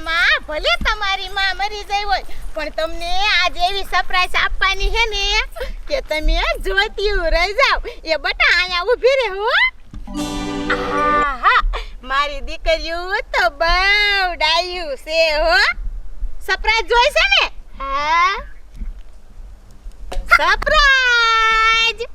માં ભલે તમારી માં મરી ગઈ હોય પણ તમને આજે એવી સરપ્રાઈઝ આપવાની છે ને કે તમે જોતી રહી જાવ એ બટા અહીંયા ઊભી રહે આહા, મારી દીકરીઓ તો બહુ ડાયું છે હો. સરપ્રાઈઝ જોઈ છે ને? હા. સરપ્રાઈઝ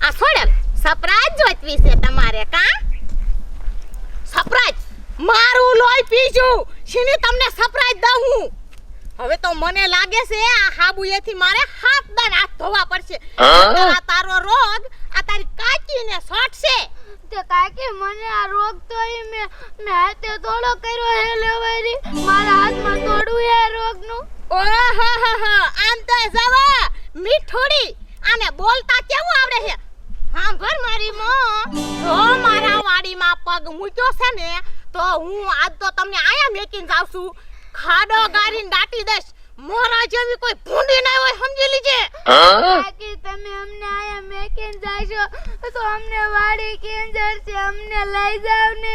આ છોડેલ સરપ્રાઈઝ જોઈતવી છે તમારે કા સરપ્રાઈઝ મારું લોહી પીજું તમને સરપ્રાઈઝ દઉં હું? હવે તો મને લાગે છે આ હાબુએથી મારે હાથ દાન હાથ ધોવા પડશે. આ તારો રોગ આ તારી કાચીને છોટશે તે કાકી મને આ રોગ તો ઈ મેં મેં હાથે તોડો કર્યો હે લેવારી મારા હાથમાં તોડું હે રોગનું. હો આમ તો જવા. મીઠોડી આને બોલતા કેવું આવડે છે? સાંભળ મારી મો. જો મારા વાડીમાં પગ મૂક્યો છે ને તો હું આજ તો તમને આયા મેકીને જાવ છું. ખાડો ગારીને દાટી દઈશ. મોરા જેવી કોઈ ભૂંડી ના હોય સમજી લીજે બાકી તમે અમને આયા મેકીને જાશો તો અમને વાડી કેન્જર છે અમને લઈ જાવ ને.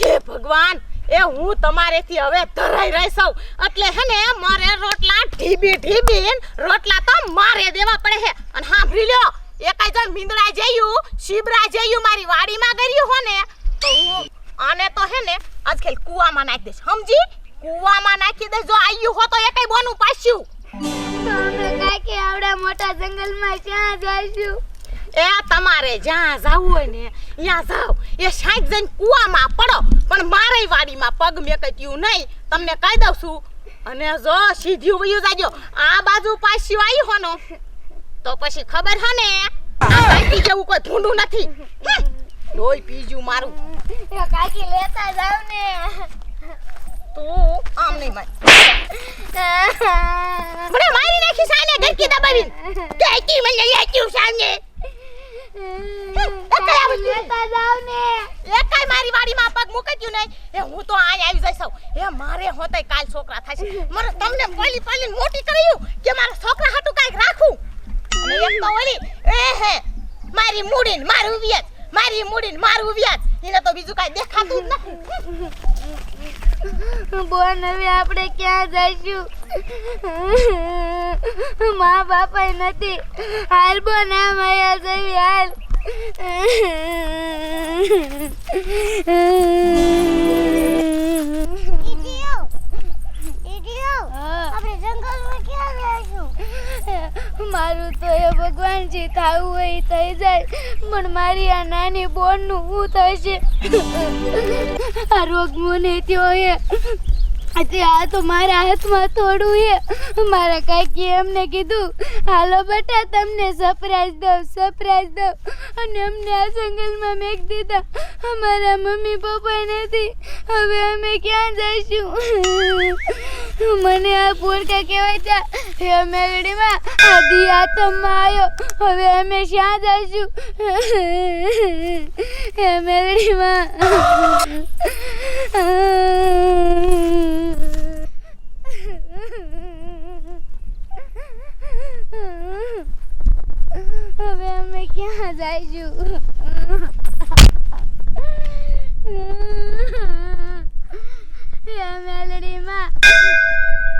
હે ભગવાન એ હું તમારેથી હવે ધરાઈ રહી એટલે હે ને મારે રોટલા ઢીબી ઢીબી રોટલા તો મારે દેવા પડે છે અને સાંભળી લ્યો એકાઈ જો મીંદડા જયું શિબરા જયું મારી વાડીમાં ગર્યું હો ને તો હું આને તો હે ને આજકાલ કૂવામાં નાખી દઈશ. સમજી? કૂવામાં નાખી દેજો જો આયુ હો તો એકાઈ બોનું પાછું. તમે કાકી આવડે મોટા જંગલમાં ક્યાં જઈશું? એ તમારે જ્યાં જાવું હોય ને ત્યાં જાવ એ સાઈડ જઈને કૂવામાં પડો. પણ મારે વાડીમાં પગ મેકટ્યું નહીં. તમને કહી દઉં છું. અને જો સીધ્યું વયું જાજો. આ બાજુ પાછું આવી હોનો. તો પછી ખબર હે ને આ બાકી જેવું કોઈ ભૂંડું નથી. લોહી પીજું મારું. કાકી લેતા જાવ ને. તું આમ નહીં માર મને મારી નાખી સાને ગરકી દબાવી કેકી મને લેચ્યું સાને લેતા જાવ ને. એકાય મારી વાડીમાં પગ ગયું નહીં? એ હું તો આજ આવી જઈશ એ મારે હોતય કાલ છોકરા થશે મારે તમને પલી પલી મોટી કર્યું કે મારા છોકરા હાટું કાંઈક રાખું? અને એક તો ઓલી એ હે મારી મૂડીને મારું વ્યાજ મારી મૂડીને મારું વ્યાજ. એને તો બીજું કાંઈ દેખાતું જ નથી. બોન હવે આપણે ક્યાં જઈશું? મા બાપા નથી. હાલ બોન આ માયા જઈ હાલ. મારું તો એ ભગવાનજી થાવું હોય થઈ જાય. પણ મારી આ નાની બોનનું હું થશે? આ રોગ મને થયો હે. આજે આ તો મારા હાથમાં થોડું હે. મારા કાકી એમને કીધું, હાલો બેટા, તમને સરપ્રાઈઝ દઉં સરપ્રાઈઝ દઉં. અને અમને આ જંગલમાં મેક દીધા. અમારા મમ્મી પપ્પા નથી. હવે અમે ક્યાં જઈશું? મને આ પોરકા કહેવાય છે હે મેલડીમાં આદિ આતમમાં આવ્યો હવે અમે શ્યાં જઈશું? હે મેલડીમાં હવે અમે ક્યાં જઈશું હે મેલડીમાં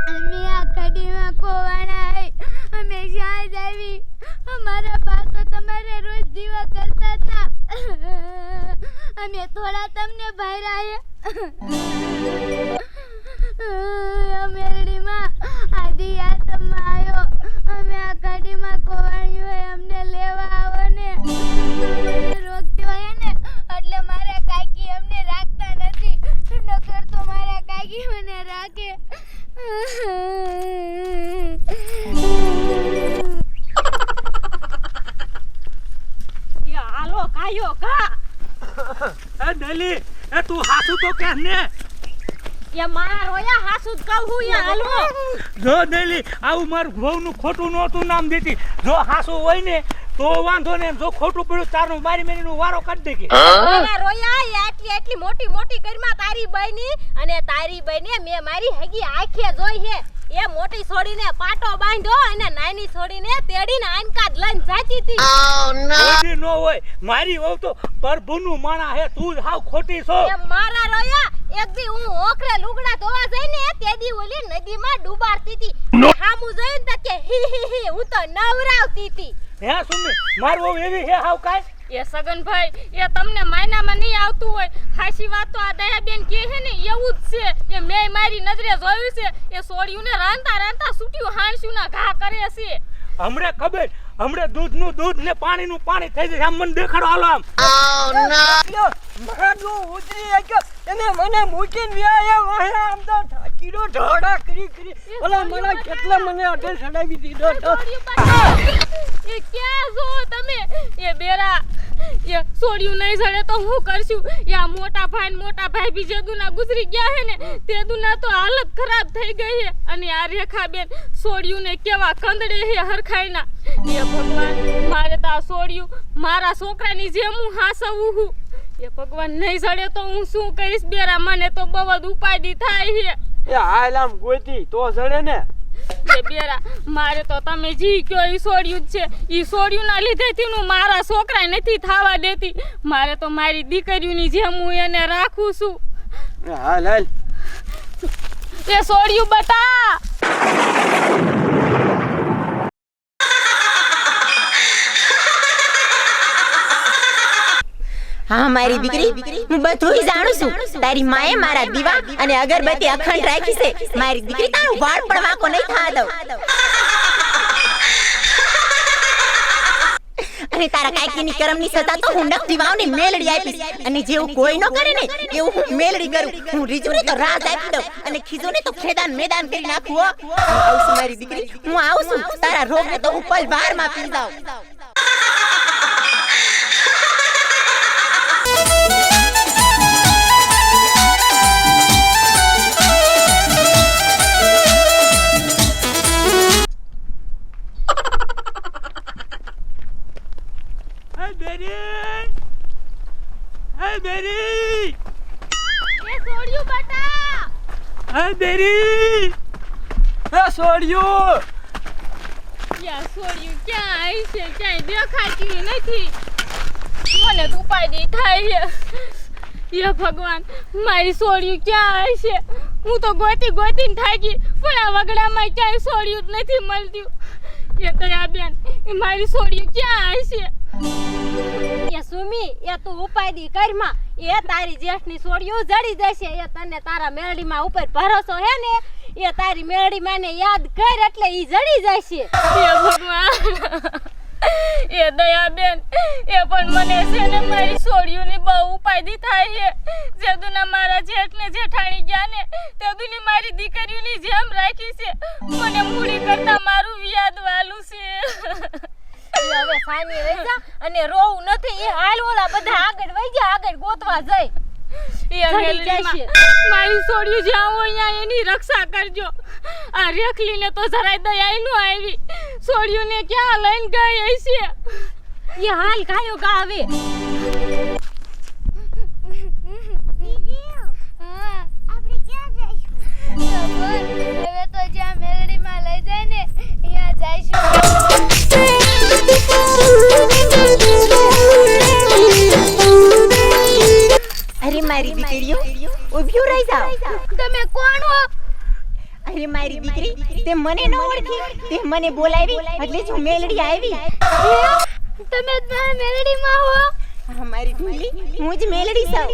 અમે આ કડીમાં કોવાણા હે અમે ક્યાં જાવી અમારા બા તો તમારે રોજ દીવા કરતા હતા. અમે થોડા તમને ભાયરા હે અમે મેલડીમાં આદિ આતમમાં આવ્યો. અમે આ ગાડીમાં કોવાણી હોય અમને લેવા આવો ને. હાસુ તો કે ને એ મારા રોયા હાસુ જ કહું હું યા હાલો. જો દેલી આવું મારું ઘઉંનું ખોટું નહોતું નામ દેતી જો હાસુ હોય ને તો વાંધો ને જો ખોટું પડ્યું તારું મારી મેરીનું વારો કાઢ દે કે મારા રોયા એ આટલી આટલી મોટી મોટી કરીમાં તારી બહેની અને તારી બહેને મેં મારી હગી આંખે જોઈ છે. એ મોટી છોડીને પાટો બાંધ્યો અને નાની છોડીને તેડીને આનકાદ લઈને જાતી હતી. ખોટી નો. હોય. મારી વહુ તો પરભુનું માણા હે તું જ હાવ ખોટી છો. એ મારા રોયા એક દી હું ઓખરે લુગડા ધોવા જઈને તે દી ઓલી નદીમાં ડૂબાડતી હતી. હામું જોઈને તો કે હી હી હી હું તો નવરાવતી હતી. હે સુમી મારું વહુ એવી હે હાવ કાંઈ? એ સગનભાઈ એ તમને માયનામાં નહીં આવતું હોય. હાચી વાત તો આ દયાબેન કહે છે ને એવું જ છે. એ મેં મારી નજરે જોયું છે. એ સોડિયુંને રાંધતા રાંધતા સૂટ્યું હાણસ્યુંના ઘા કરે છે. હમણે ખબર? હમણે દૂધનું દૂધ ને પાણીનું પાણી થઈ જશે આમ મને દેખાડો હાલો આમ. મારું ઉતરી શક્યો એને મને મૂકીને વ્યાયા વાહે આમ તો થાકીનો ઢોડા કરી કરી. ઓલા મને કેટલા મને અઢે ચડાવી દીધો તો. એ ક્યાં છો તમે? એ બેરા એ સોડિયું નહીં સડે તો હું કરશું? એ આ મોટા ભાઈ ને મોટા ભાઈ બી જે દુના ગુજરી ગયા હે ને તે દુના તો હાલત ખરાબ થઈ ગઈ હે. અને આ રેખા બેન સોડિયું ને કેવા કંદડે હે હરખાઈના. એ ભગવાન મારે તો આ સોડિયું મારા છોકરાની જેમ હું હાસવું હું. એ ભગવાન નહીં સડે તો હું શું કરીશ? બેરા મને તો બહુ જ ઉપાડી થાય હે. એ હાલ આમ ગોતી તો જડે ને. એ બેરા મારે તો તમે જી કયો ઈ સોડ્યું જ છે. ઈ સોડ્યું ના લીધેથી હું મારા છોકરા નથી થાવા દેતી. મારે તો મારી દીકરીઓની જેમ હું એને રાખું છું. હાલ હાલ. એ સોડ્યું બતા. હા મારી દીકરી હું બધું જાણું છું. તારી માએ મારા દીવા અને અગરબત્તી અખંડ રાખી છે. મારી દીકરી તારું વાળ પણ વાંકો નહીં થવા દઉં અને તારા કાકીની કરમની સતા તો હું નક્કી વાવની મેલડી આપીશ. અને જેવું કોઈ ન કરે ને એવું હું મેલડી કરું. હું રીજુને તો રાત આપી દઉં. અને ખીજુને તો ખેદાન મેદાન કરી નાખું આવું છું મારી દીકરી. હું આવું છું. તારા રોગને તો હું પલ વારમાં પી જાઉં એ સોડ્યું બટા! એ યા સોડ્યું ક્યાં આવી છે? ક્યાંય દેખાતી નથી. મને તો ઉપાડી થાય છે. યે ભગવાન મારી સોડ્યું ક્યાં આવી છે? હું તો ગોતી ગોતીને થાકી પણ આ વગડામાં ક્યાંય સોડ્યું જ નથી મળતું. એ દયા બેન એ મારી સોડ્યું ક્યાં આવી છે? સુમી એ તું ઉપાયદી કરમાં. એ તારી જેઠની છોડીઓ જડી જશે. એ તને તારા મેરડીમાં ઉપર ભરોસો હે ને? એ તારી મેરડીમાં ને યાદ કર એટલે ઈ જડી જશે. એ ભગવાન. એ દયાબેન એ પણ મને છે ને મારી છોડ્યુંની બહુ ઉપાયદી થાય છે. જેદુના મારા જેઠ ને જેઠાણી ગયા ને તેદુની મારી દીકરીઓની જેમ રાખી છે. મને મૂડી કરતા મારું વ્યાદ વાલું છે. હવે સાની વઈ જા અને રોવું નથી બધા આગળ વઈ જાય આગળ ગોતવા જાય. મારી છોડ્યું જ્યાં અહીંયા એની રક્ષા કરજો. આ રેખલીને તો જરાય દયા નું આવી. છોડ્યુંને ક્યાં લઈને ગઈ હશે? એ હાલ ગાયો કા આવે હા આપણે ક્યાં જઈશું? હવે તો જ્યાં મેલડીમાં લઈ જાય ને ત્યાં જઈશું. અરે મારી દીકરી, તે મને ન ઓળખી, તે મને બોલાવી, એટલે જ મેલડી આવી. તમે મેલડીમાં હો હા. મારી ઢીંગલી હું જ મેલડી સાવ.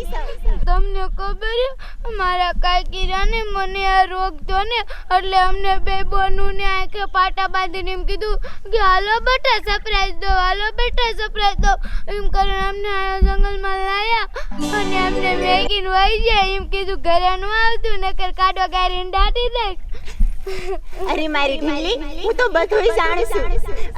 તમને ખબર છે, મારા કાકીરાને મને આ રોગ થયો ને એટલે અમને બે બોનું ને આંખે પાટા બાંધીને એમ કીધું કે, હાલો બેટા સરપ્રાઈઝ દો, હાલો બેટા સરપ્રાઈઝ દો. એમ કરીને અમને આ જંગલમાં લાયા અને અમને મેગીન વહી જાય એમ કીધું, ઘરે નું આવતું, નકર કાઢો ગારીને દાટી દે અરે મારી ઢીંગલી, હું તો બધું જાણું છું.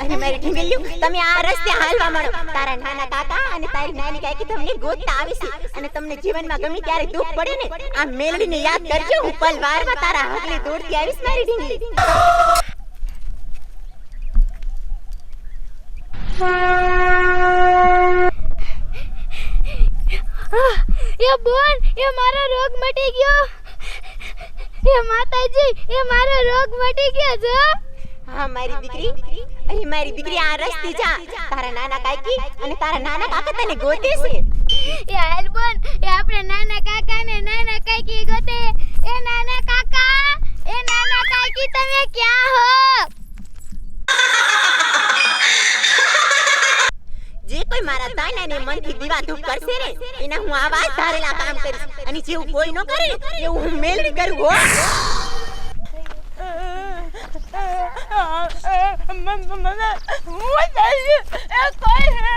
અરે મારી ઢીંગલી, તમે આ રસ્તે હાલવા માંડો તારા નાના કાકા અને તારી નાની કાકી તમને ગોતતા આવી અને તમને જીવનમાં ગમે ત્યારે દુઃખ પડે ને, આ મેલડીને યાદ કરજો. હું પલવારમાં તારા હકલે દોડતી આવીશ, મારી ઢીંગલી. એ બોન, એ મારો રોગ મટી ગયો. એ માતાજી એ મારો રોગ મટી ગયો છે હા મારી દીકરી. અરે મારી દીકરી આ રસ્તે જા. તારા નાના કાકી અને તારા નાના કાકા તને ગોતે છે. એ હાલ બોન એ આપણે નાના કાકા ને નાના કાકી ગોતે. એ નાના કાકા એ નાના કાકી તમે ક્યાં હો? જે કોઈ મારા તાનાને મનથી દીવા ધૂપ કરશે ને એના હું આવા ધારેલા કામ કરીશ અને જેવું કોઈ ન કરે ને એવું હું મેળવી કરું હો મને કોઈ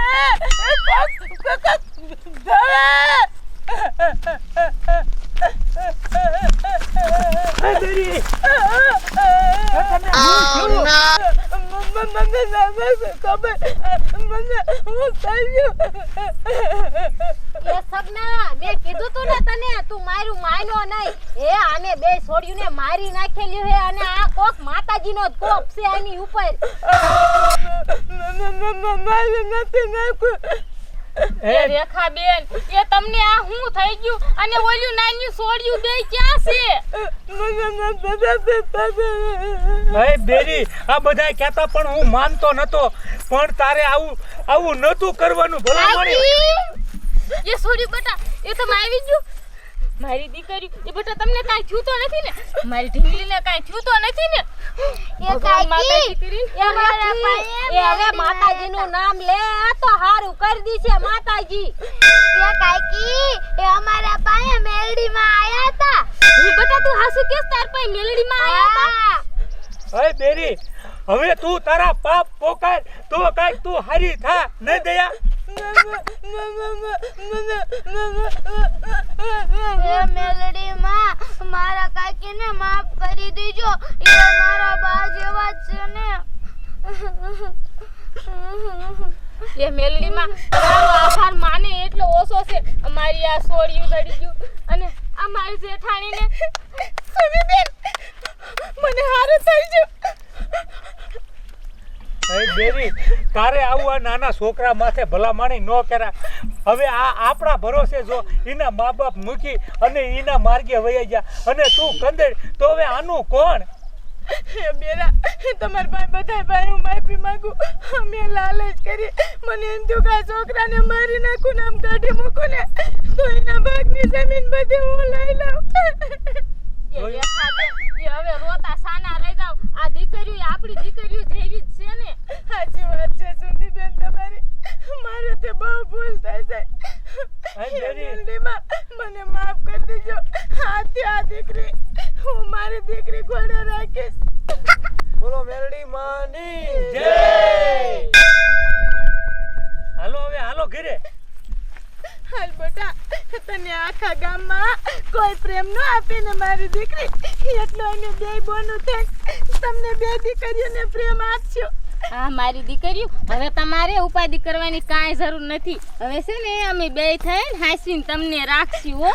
મારું નાખેલ્યું હે અને આ કોક માતાજીનો કોપ છે આની ઉપર નથી નાખ્યું રેખા બેન એ તમને આ હું થઈ ગયું? અને ઓલ્યું નાન્યું સોડ્યું બે ક્યાં છે? હે બેરી આ બધા કહેતા પણ હું માનતો નતો. પણ તારે આવું આવું નતું કરવાનું ભલામણી કાકી એ સોડ્યું બેટા એ તમે આવી ગયું. મારી દીકરી એ બેટા તમને કાંઈ થયું તો નથી ને? મારી ઢીંગલીને કાંઈ થયું તો નથી ને? એ માતાજી કાકી એ મારા પાસે એ હવે માતાજીનું નામ લે તો હારું કરી દીશે માતાજી. એ કાકી એ અમારા પાસે મેલડીમાં આયા હતા એ બેટા તું હાસુ કેસ તાર પાસે મેલડીમાં આયા હતા હે. બેરી હવે તું તારા પાપ પોકાર તો કાઈ તું હારી થા ન દયા? એ મેલડીમાં મારા કાકીને માફ કરી દેજો. એ મારા બા જેવા જ છે ને. એ મેલડીમાં તારો આભાર માને એટલો ઓછો છે. અમારી આ સોડિયું દડી ગયું. અને અમારી જેઠાણીને સુમીબેન મને હારું થઈ ગયું. હે બેરી, તારે આવું આ નાના છોકરા માથે ભલામણી ન કરા હવે આ આપણા ભરોસે જો એના મા બાપ મૂકી અને એના માર્ગે વહી ગયા. અને તું કંદર, તો હવે આનું કોણ? બેરા, તમારા ભાઈ બધા ભાઈ, હું માફી માંગુ. અમે લાલચ કરી મને એમ છોકરાને મારી નાખું ને આમ કાઢી મૂકું ને. તો એના ભાગની જમીન બધી હું લઈ લઉં. એ રેખા બેન એ હવે રોતા સાના રહી જાવ આ દીકરીઓ આપણી દીકરીઓ જેવી જ છે ને. સાચી વાત છે સુની બેન તમારી. મારે તે બહુ ભૂલ થઈ જાય. હા, હે મને માફ કરી દેજો. આથી આ દીકરી. હું મારી દીકરી ઘોડે રાખીશ. બોલો મેલડી માની. જય! હાલો હવે હાલો ઘરે. હાલ બેટા. તને આખા ગામમાં કોઈ પ્રેમ ન આપીને મારી દીકરી એટલો અમે બે બોનું થઈ તમને બે દીકરીઓને પ્રેમ આપશો હા મારી દીકરીઓ હવે તમારે ઉપાધિ કરવાની કાંઈ જરૂર નથી. હવે છે ને અમે બે થઈને હાસીને તમને રાખશું હો.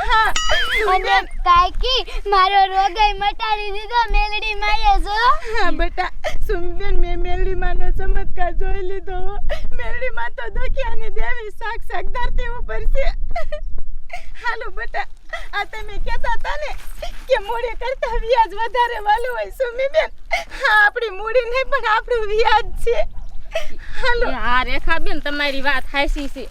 અને કાકી મારો રોગાઈ મટાડી દીધો મેલડી માએ જો. હા બેટા સુમબેન મેં મેલડીમાંનો ચમત્કાર જોઈ લીધો હો. મેલડીમાં તો દુખિયાની દેવી શાક ધરતી ઉપર છે. હાલો બેટા, આ તમે કહેતા હતા ને કે મૂડી કરતા વ્યાજ વધારે વાલું હોય સુમી બેન હા, આપણી મૂડી નહીં, પણ આપણું વ્યાજ છે. હાલો. હા રેખા બેન તમારી વાત હાસી છે.